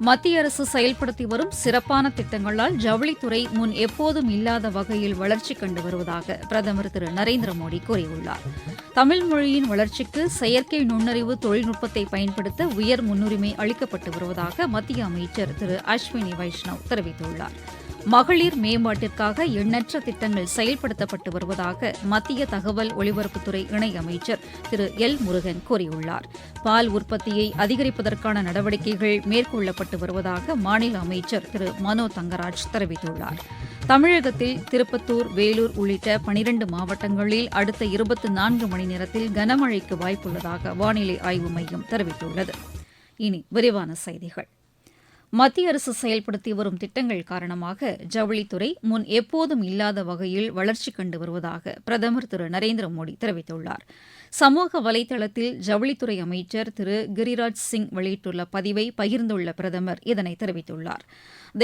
மத்திய அரசு செயல்படுத்தி வரும் சிறப்பான திட்டங்களால் ஜவுளித்துறை முன் எப்போதும் இல்லாத வகையில் வளர்ச்சி கண்டு வருவதாக பிரதமர் திரு நரேந்திர மோடி கூறியுள்ளார். தமிழ் மொழியின் வளர்ச்சிக்கு செயற்கை நுண்ணறிவு தொழில்நுட்பத்தை பயன்படுத்த உயர் முன்னுரிமை அளிக்கப்பட்டு வருவதாக மத்திய அமைச்சர் திரு அஸ்வினி வைஷ்ணவ் தெரிவித்துள்ளாா் மகளிர் மேம்பாட்டிற்காக எண்ணற்ற திட்டங்கள் செயல்படுத்தப்பட்டு வருவதாக மத்திய தகவல் ஒலிபரப்புத்துறை இணையமைச்சர் திரு எல் முருகன் கூறியுள்ளார். பால் உற்பத்தியை அதிகரிப்பதற்கான நடவடிக்கைகள் மேற்கொள்ளப்பட்டு வருவதாக மாநில அமைச்சர் திரு மனோ தங்கராஜ் தெரிவித்துள்ளார். தமிழகத்தில் திருப்பத்தூர் வேலூர் உள்ளிட்ட பனிரண்டு மாவட்டங்களில் அடுத்த இருபத்தி நான்கு மணி நேரத்தில் கனமழைக்கு வாய்ப்புள்ளதாக வானிலை ஆய்வு மையம் தெரிவித்துள்ளது. இனி விரிவான செய்திகள். மத்திய அரசு செயல்படுத்தி வரும் திட்டங்கள் காரணமாக ஜவுளித்துறை முன் எப்போதும் இல்லாத வகையில் வளர்ச்சி கண்டு வருவதாக பிரதமர் திரு நரேந்திர மோடி தெரிவித்துள்ளார். சமூக வலைதளத்தில் ஜவுளித்துறை அமைச்சர் திரு கிரிராஜ் சிங் வெளியிட்டுள்ள பதிவை பகிர்ந்துள்ள பிரதமர் இதனை தெரிவித்துள்ளார்.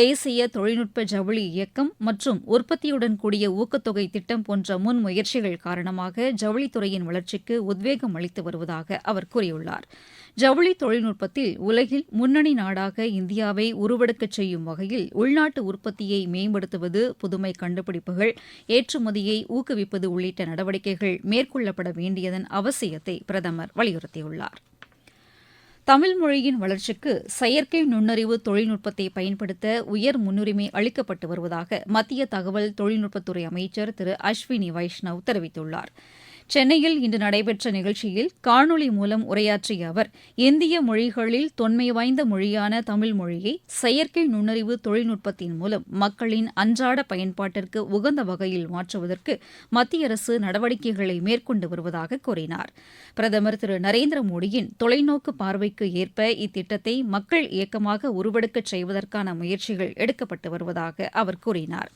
தேசிய தொழில்நுட்ப ஜவுளி இயக்கம் மற்றும் உற்பத்தியுடன் கூடிய ஊக்கத்தொகை திட்டம் போன்ற முன்முயற்சிகள் காரணமாக ஜவுளித்துறையின் வளர்ச்சிக்கு உத்வேகம் அளித்து வருவதாக அவர் கூறியுள்ளார். ஜவுளி தொழில்நுட்பத்தில் உலகில் முன்னணி நாடாக இந்தியாவை உருவெடுக்கச் செய்யும் வகையில் உள்நாட்டு உற்பத்தியை மேம்படுத்துவது புதுமை கண்டுபிடிப்புகள் ஏற்றுமதியை ஊக்குவிப்பது உள்ளிட்ட நடவடிக்கைகள் மேற்கொள்ளப்பட வேண்டியதன் அவசியத்தை பிரதமர் வலியுறுத்தியுள்ளார். தமிழ் மொழியின் வளர்ச்சிக்கு செயற்கை நுண்ணறிவு தொழில்நுட்பத்தை பயன்படுத்த உயர் முன்னுரிமை அளிக்கப்பட்டு வருவதாக மத்திய தகவல் தொழில்நுட்பத்துறை அமைச்சர் திரு அஸ்வினி வைஷ்ணவ் தெரிவித்துள்ளாா் சென்னையில் இன்று நடைபெற்ற நிகழ்ச்சியில் காணொலி மூலம் உரையாற்றிய அவர் இந்திய மொழிகளில் தொன்மை வாய்ந்த மொழியான தமிழ் மொழியை செயற்கை நுண்ணறிவு தொழில்நுட்பத்தின் மூலம் மக்களின் அன்றாட பயன்பாட்டிற்கு உகந்த வகையில் மாற்றுவதற்கு மத்திய அரசு நடவடிக்கைகளை மேற்கொண்டு வருவதாக கூறினார். பிரதமர் திரு நரேந்திர மோடியின் தொலைநோக்கு பார்வைக்கு ஏற்ப இத்திட்டத்தை மக்கள் இயக்கமாக உருவெடுக்கச் செய்வதற்கான முயற்சிகள் எடுக்கப்பட்டு வருவதாக அவர் கூறினார்.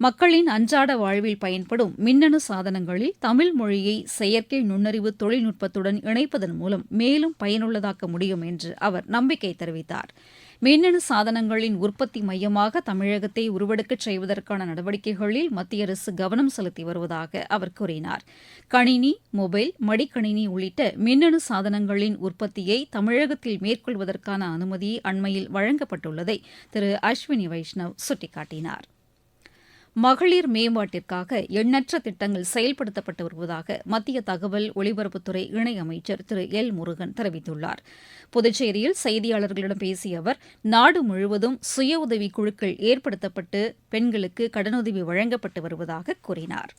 மக்களின் அன்றாட வாழ்வில் பயன்படும் மின்னணு சாதனங்களில் தமிழ் மொழியை செயற்கை நுண்ணறிவு தொழில்நுட்பத்துடன் இணைப்பதன் மூலம் மேலும் பயனுள்ளதாக்க முடியும் என்று அவர் நம்பிக்கை தெரிவித்தார். மின்னணு சாதனங்களின் உற்பத்தி மையமாக தமிழகத்தை உருவெடுக்கச் செய்வதற்கான நடவடிக்கைகளில் மத்திய அரசு கவனம் செலுத்தி வருவதாக அவர் கூறினார். கணினி மொபைல் மடிக்கணினி உள்ளிட்ட மின்னணு சாதனங்களின் உற்பத்தியை தமிழகத்தில் மேற்கொள்வதற்கான அனுமதி அண்மையில் வழங்கப்பட்டுள்ளதை திரு அஸ்வினி வைஷ்ணவ் சுட்டிக்காட்டினார். மகளிர் மேம்பாட்டிற்காக எண்ணற்ற திட்டங்கள் செயல்படுத்தப்பட்டு வருவதாக மத்திய தகவல் ஒலிபரப்புத்துறை இணையமைச்சர் திரு எல் முருகன் தெரிவித்துள்ளார். புதுச்சேரியில் செய்தியாளர்களிடம் பேசிய அவர் நாடு முழுவதும் சுய உதவிக் குழுக்கள் ஏற்படுத்தப்பட்டு பெண்களுக்கு கடனுதவி வழங்கப்பட்டு வருவதாக கூறினார்.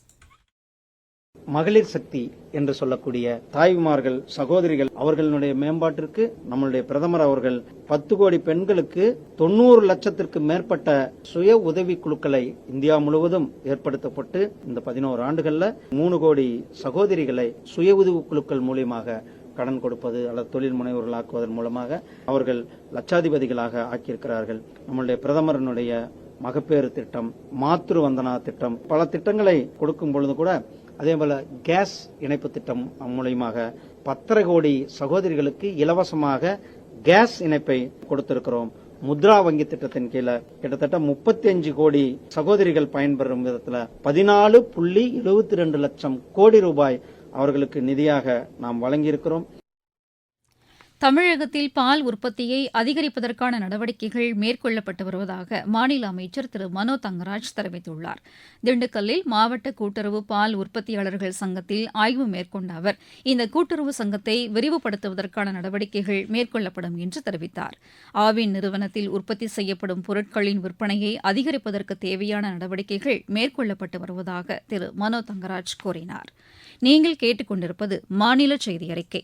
மகளிர் சக்தி என்று சொல்லக்கூடிய தாய்மார்கள் சகோதரிகள் அவர்களுடைய மேம்பாட்டிற்கு நம்மளுடைய பிரதமர் அவர்கள் பத்து கோடி பெண்களுக்கு தொண்ணூறு லட்சத்திற்கு மேற்பட்ட சுய உதவி குழுக்களை இந்தியா முழுவதும் ஏற்படுத்தப்பட்டு இந்த பதினோரு ஆண்டுகள்ல மூணு கோடி சகோதரிகளை சுய உதவி குழுக்கள் மூலியமாக கடன் கொடுப்பது அல்லது தொழில் முனைவோர்களாக்குவதன் மூலமாக அவர்கள் லட்சாதிபதிகளாக ஆக்கியிருக்கிறார்கள். நம்மளுடைய பிரதமரனுடைய மகப்பேறு திட்டம் மாத்ரு வந்தனா திட்டம் பல திட்டங்களை கொடுக்கும் பொழுது கூட அதே போல கேஸ் இணைப்பு திட்டம் மூலியமாக பத்தரை கோடி சகோதரிகளுக்கு இலவசமாக கேஸ் இணைப்பை கொடுத்திருக்கிறோம். முத்ரா வங்கி திட்டத்தின் கீழே கிட்டத்தட்ட முப்பத்தி அஞ்சு கோடி சகோதரிகள் பயன்பெறும் விதத்தில் பதினாலு புள்ளி எழுபத்தி ரெண்டு லட்சம் கோடி ரூபாய் அவர்களுக்கு நிதியாக நாம் வழங்கியிருக்கிறோம். தமிழகத்தில் பால் உற்பத்தியை அதிகரிப்பதற்கான நடவடிக்கைகள் மேற்கொள்ளப்பட்டு வருவதாக மாநில அமைச்சர் திரு. மனோ தங்கராஜ் தெரிவித்துள்ளார். திண்டுக்கல்லில் மாவட்ட கூட்டுறவு பால் உற்பத்தியாளர்கள் சங்கத்தில் ஆய்வு மேற்கொண்ட அவர் இந்த கூட்டுறவு சங்கத்தை விரிவுபடுத்துவதற்கான நடவடிக்கைகள் மேற்கொள்ளப்படும் என்று தெரிவித்தார். ஆவின் நிறுவனத்தில் உற்பத்தி செய்யப்படும் பொருட்களின் விற்பனையை அதிகரிப்பதற்கு தேவையான நடவடிக்கைகள் மேற்கொள்ளப்பட்டு வருவதாக திரு. மனோ தங்கராஜ் கூறினார். நீங்கள் கேட்டுக்கொண்டிருப்பது மாநில செய்தி அறிக்கை.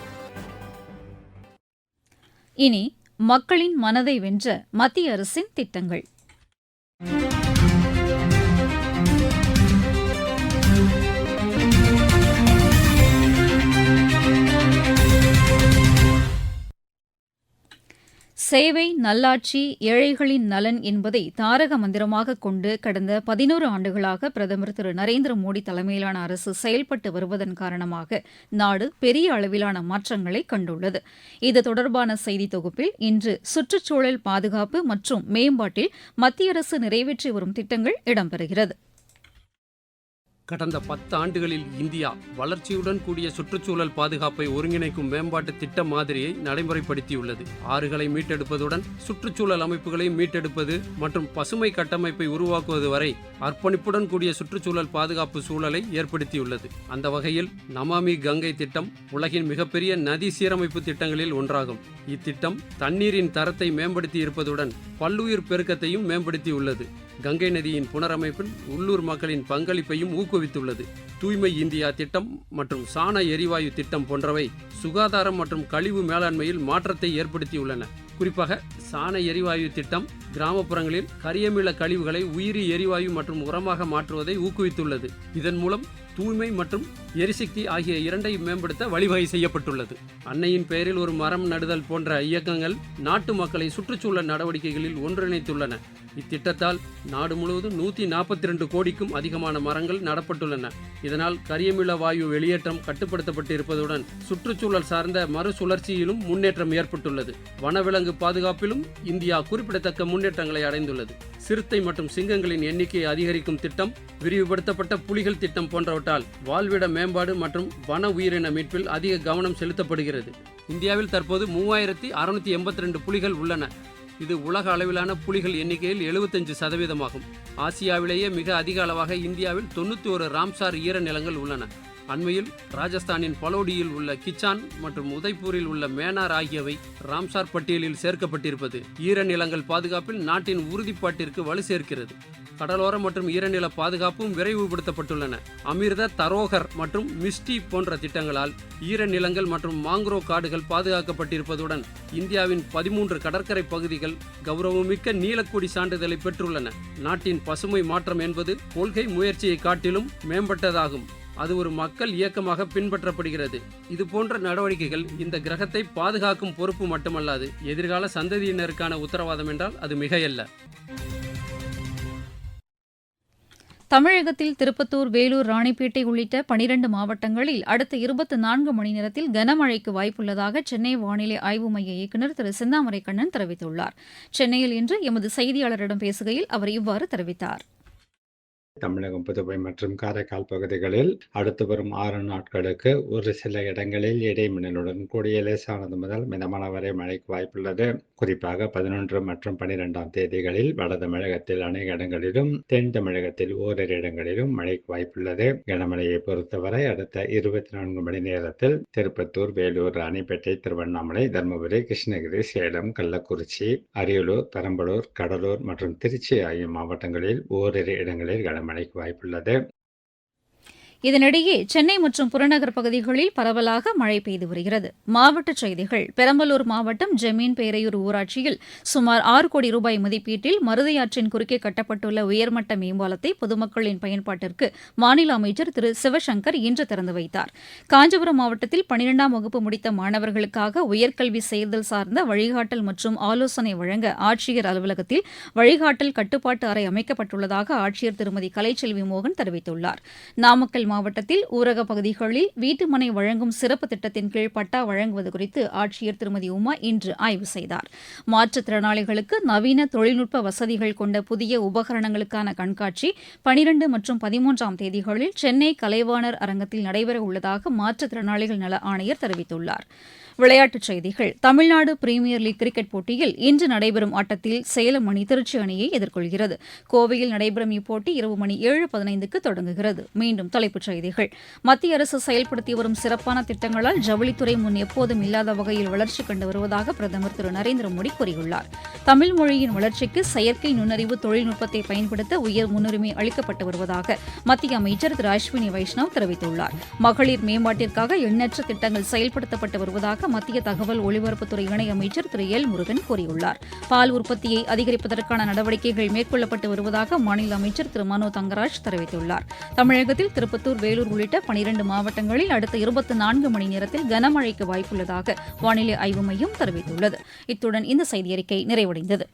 இனி மக்களின் மனதை வென்ற மத்திய அரசின் திட்டங்கள். சேவை நல்லாட்சி ஏழைகளின் நலன் என்பதை தாரக மந்திரமாக கொண்டு கடந்த பதினோரு ஆண்டுகளாக பிரதமர் திரு. நரேந்திர மோடி தலைமையிலான அரசு செயல்பட்டு வருவதன் காரணமாக நாடு பெரிய அளவிலான மாற்றங்களை கண்டுள்ளது. இது தொடர்பான செய்தி தொகுப்பில் இன்று சுற்றுச்சூழல் பாதுகாப்பு மற்றும் மேம்பாட்டில் மத்திய அரசு நிறைவேற்றி வரும் திட்டங்கள் இடம்பெறுகிறது. கடந்த பத்து ஆண்டுகளில் இந்தியா வளர்ச்சியுடன் கூடிய சுற்றுச்சூழல் பாதுகாப்பை ஒருங்கிணைக்கும் மேம்பாட்டு திட்ட மாதிரியை நடைமுறைப்படுத்தியுள்ளது. ஆறுகளை மீட்டெடுப்பதுடன் சுற்றுச்சூழல் அமைப்புகளை மீட்டெடுப்பது மற்றும் பசுமை கட்டமைப்பை உருவாக்குவது வரை அர்ப்பணிப்புடன் கூடிய சுற்றுச்சூழல் பாதுகாப்பு சூழலை ஏற்படுத்தியுள்ளது. அந்த வகையில் நமாமி கங்கை திட்டம் உலகின் மிகப்பெரிய நதி சீரமைப்பு திட்டங்களில் ஒன்றாகும். இத்திட்டம் தண்ணீரின் தரத்தை மேம்படுத்தி இருப்பதுடன் பல்லுயிர் பெருக்கத்தையும் மேம்படுத்தியுள்ளது. கங்கை நதியின் புனரமைப்பில் உள்ளூர் மக்களின் பங்களிப்பையும் ஊக்குவித்துள்ளது. தூய்மை இந்தியா திட்டம் மற்றும் சாண எரிவாயு திட்டம் போன்றவை சுகாதாரம் மற்றும் கழிவு மேலாண்மையில் மாற்றத்தை ஏற்படுத்தியுள்ளன. குறிப்பாக சாண எரிவாயு திட்டம் கிராமப்புறங்களில் கரியமில கழிவுகளை உயிரி எரிவாயு மற்றும் உரமாக மாற்றுவதை ஊக்குவித்துள்ளது. இதன் மூலம் தூய்மை மற்றும் எரிசக்தி ஆகிய இரண்டையும் மேம்படுத்த வழிவகை செய்யப்பட்டுள்ளது. அன்னையின் பெயரில் ஒரு மரம் நடுதல் போன்ற இயக்கங்கள் நாட்டு மக்களை சுற்றுச்சூழல் நடவடிக்கைகளில் ஒன்றிணைத்துள்ளன. இத்திட்டத்தால் நாடு முழுவதும் நூற்றி நாற்பத்தி ரெண்டு கோடிக்கும் அதிகமான மரங்கள் நடப்பட்டுள்ளன. இதனால் கரியமில வாயு வெளியேற்றம் கட்டுப்படுத்தப்பட்டு இருப்பதுடன் சுற்றுச்சூழல் சார்ந்த மறுசுழற்சியிலும் முன்னேற்றம் ஏற்பட்டுள்ளது. வனவிலங்கு பாதுகாப்பிலும் இந்தியா குறிப்பிடத்தக்க முன்னேற்றங்களை அடைந்துள்ளது. சிறுத்தை மற்றும் சிங்கங்களின் எண்ணிக்கையை அதிகரிக்கும் திட்டம் விரிவுபடுத்தப்பட்ட புலிகள் திட்டம் போன்றவற்றால் வாழ்விட மேம்பாடு மற்றும் வன உயிரின மீட்பில் அதிக கவனம் செலுத்தப்படுகிறது. இந்தியாவில் தற்போது மூவாயிரத்தி அறுநூத்தி எண்பத்தி ரெண்டு புலிகள் உள்ளன. இது உலக அளவிலான புலிகள் எண்ணிக்கையில் எழுபத்தஞ்சு சதவீதமாகும். ஆசியாவிலேயே மிக அதிக அளவாக இந்தியாவில் தொண்ணூற்றி ஒரு ராம்சார் ஈர நிலங்கள் உள்ளன. அண்மையில் ராஜஸ்தானின் பலோடியில் உள்ள கிச்சான் மற்றும் உதய்பூரில் உள்ள மேனார் ஆகியவை ராம்சார் பட்டியலில் சேர்க்கப்பட்டிருப்பது. ஈரநிலங்கள் பாதுகாப்பில் நாட்டின் உறுதிப்பாட்டிற்கு வலு சேர்க்கிறது. கடலோர மற்றும் ஈரநில பாதுகாப்பும் விரைவுபடுத்தப்பட்டுள்ளன. அமிர்த தரோகர் மற்றும் மிஸ்டி போன்ற திட்டங்களால் ஈரநிலங்கள் மற்றும் மாங்க்ரோ காடுகள் பாதுகாக்கப்பட்டிருப்பதுடன் இந்தியாவின் பதிமூன்று கடற்கரை பகுதிகள் கௌரவமிக்க நீலக்கொடி சான்றிதழை பெற்றுள்ளன. நாட்டின் பசுமை மாற்றம் என்பது கொள்கை முயற்சியை காட்டிலும் மேம்பட்டதாகும். அது ஒரு மக்கள் இயக்கமாக பின்பற்றப்படுகிறது. இது போன்ற நடவடிக்கைகள் இந்த கிரகத்தை பாதுகாக்கும் பொறுப்பு மட்டுமல்லாது எதிர்கால சந்ததியினருக்கான உத்தரவாதம் என்றால் அது மிகையல்ல. தமிழகத்தில் திருப்பத்தூர் வேலூர் ராணிப்பேட்டை உள்ளிட்ட பனிரண்டு மாவட்டங்களில் அடுத்த இருபத்தி நான்கு மணி நேரத்தில் கனமழைக்கு வாய்ப்புள்ளதாக சென்னை வானிலை ஆய்வு மைய இயக்குநர் திரு செந்தாமரை கண்ணன் தெரிவித்துள்ளார். சென்னையில் இன்று எமது செய்தியாளரிடம் பேசுகையில் அவர் இவ்வாறு தெரிவித்தார். தமிழகம் புதுவை மற்றும் காரைக்கால் பகுதிகளில் அடுத்து வரும் ஆறு நாட்களுக்கு ஒரு சில இடங்களில் இடைமின்னலுடன் கூடிய லேசானது முதல் மிதமான வரை மழைக்கு வாய்ப்புள்ளது. குறிப்பாக பதினொன்று மற்றும் பனிரெண்டாம் தேதிகளில் வட தமிழகத்தில் அநேக இடங்களிலும் தென் தமிழகத்தில் ஓரிரு இடங்களிலும் மழைக்கு வாய்ப்புள்ளது. கனமழையை பொறுத்தவரை அடுத்த இருபத்தி நான்கு மணி நேரத்தில் திருப்பத்தூர் வேலூர் ராணிப்பேட்டை திருவண்ணாமலை தருமபுரி கிருஷ்ணகிரி சேலம் கள்ளக்குறிச்சி அரியலூர் பெரம்பலூர் கடலூர் மற்றும் திருச்சி ஆகிய மாவட்டங்களில் ஓரிரு இடங்களில் மழைக்கு வாய்ப்புள்ளது. இதனிடையே சென்னை மற்றும் புறநகர் பகுதிகளில் பரவலாக மழை பெய்து வருகிறது. மாவட்டச் செய்திகள் பெரம்பலூர் மாவட்டம் ஜமீன் பேரையூர் ஊராட்சியில் சுமார் ஆறு கோடி ரூபாய் மதிப்பீட்டில் மருதையாற்றின் குறுக்கே கட்டப்பட்டுள்ள உயர்மட்ட மேம்பாலத்தை பொதுமக்களின் பயன்பாட்டிற்கு மாநில அமைச்சர் திரு சிவசங்கர் இன்று திறந்து வைத்தார். காஞ்சிபுரம் மாவட்டத்தில் பனிரெண்டாம் வகுப்பு முடித்த மாணவர்களுக்காக உயர்கல்வி செயல்தல் சார்ந்த வழிகாட்டல் மற்றும் ஆலோசனை வழங்க ஆட்சியர் அலுவலகத்தில் வழிகாட்டல் கட்டுப்பாட்டு அறை அமைக்கப்பட்டுள்ளதாக ஆட்சியர் திருமதி கலைச்செல்வி மோகன் தெரிவித்துள்ளார். நாமக்கல் மாவட்டத்தில் ஊரக பகுதிகளில் வீட்டுமனை வழங்கும் சிறப்பு திட்டத்தின் கீழ் பட்டா வழங்குவது குறித்து ஆட்சியர் திருமதி உமா இன்று ஆய்வு செய்தார். மாற்றுத்திறனாளிகளுக்கு நவீன தொழில்நுட்ப வசதிகள் கொண்ட புதிய உபகரணங்களுக்கான கண்காட்சி பனிரண்டு மற்றும் பதிமூன்றாம் தேதிகளில் சென்னை கலைவாணர் அரங்கத்தில் நடைபெற உள்ளதாக மாற்றுத்திறனாளிகள் நல ஆணையர் தெரிவித்துள்ளார். விளையாட்டுச் செய்திகள். தமிழ்நாடு பிரீமியர் லீக் கிரிக்கெட் போட்டியில் இன்று நடைபெறும் ஆட்டத்தில் சேலம் அணி திருச்சி அணியை எதிர்கொள்கிறது. கோவையில் நடைபெறும் இப்போட்டி இரவு மணி ஏழு பதினைந்துக்கு தொடங்குகிறது. மீண்டும் தலைப்புச் செய்திகள். மத்திய அரசு செயல்படுத்தி வரும் சிறப்பான திட்டங்களால் ஜவுளித்துறை முன் எப்போதும் இல்லாத வகையில் வளர்ச்சி கண்டு வருவதாக பிரதமர் திரு நரேந்திர மோடி கூறியுள்ளார். தமிழ் மொழியின் வளர்ச்சிக்கு செயற்கை நுண்ணறிவு தொழில்நுட்பத்தை பயன்படுத்த உயர் முன்னுரிமை அளிக்கப்பட்டு வருவதாக மத்திய அமைச்சர் திரு அஸ்வினி வைஷ்ணவ் தெரிவித்துள்ளார். மகளிர் மேம்பாட்டிற்காக எண்ணற்ற திட்டங்கள் செயல்படுத்தப்பட்டு வருவதாக வருவதாக மத்திய தகவல் ஒலிபரப்புத்துறை இணையமைச்சர் திரு எல் முருகன் கூறியுள்ளார். பால் உற்பத்தியை அதிகரிப்பதற்கான நடவடிக்கைகள் மேற்கொள்ளப்பட்டு வருவதாக மாநில அமைச்சர் திரு மனோ தங்கராஜ் தெரிவித்துள்ளார். தமிழகத்தில் திருப்பத்தூர் வேலூர் உள்ளிட்ட பனிரண்டு மாவட்டங்களில் அடுத்த இருபத்தி நான்கு மணி நேரத்தில் கனமழைக்கு வாய்ப்புள்ளதாக வானிலை ஆய்வு மையம் தெரிவித்துள்ளது. இத்துடன் இந்த செய்தியறிக்கை நிறைவடைந்தது.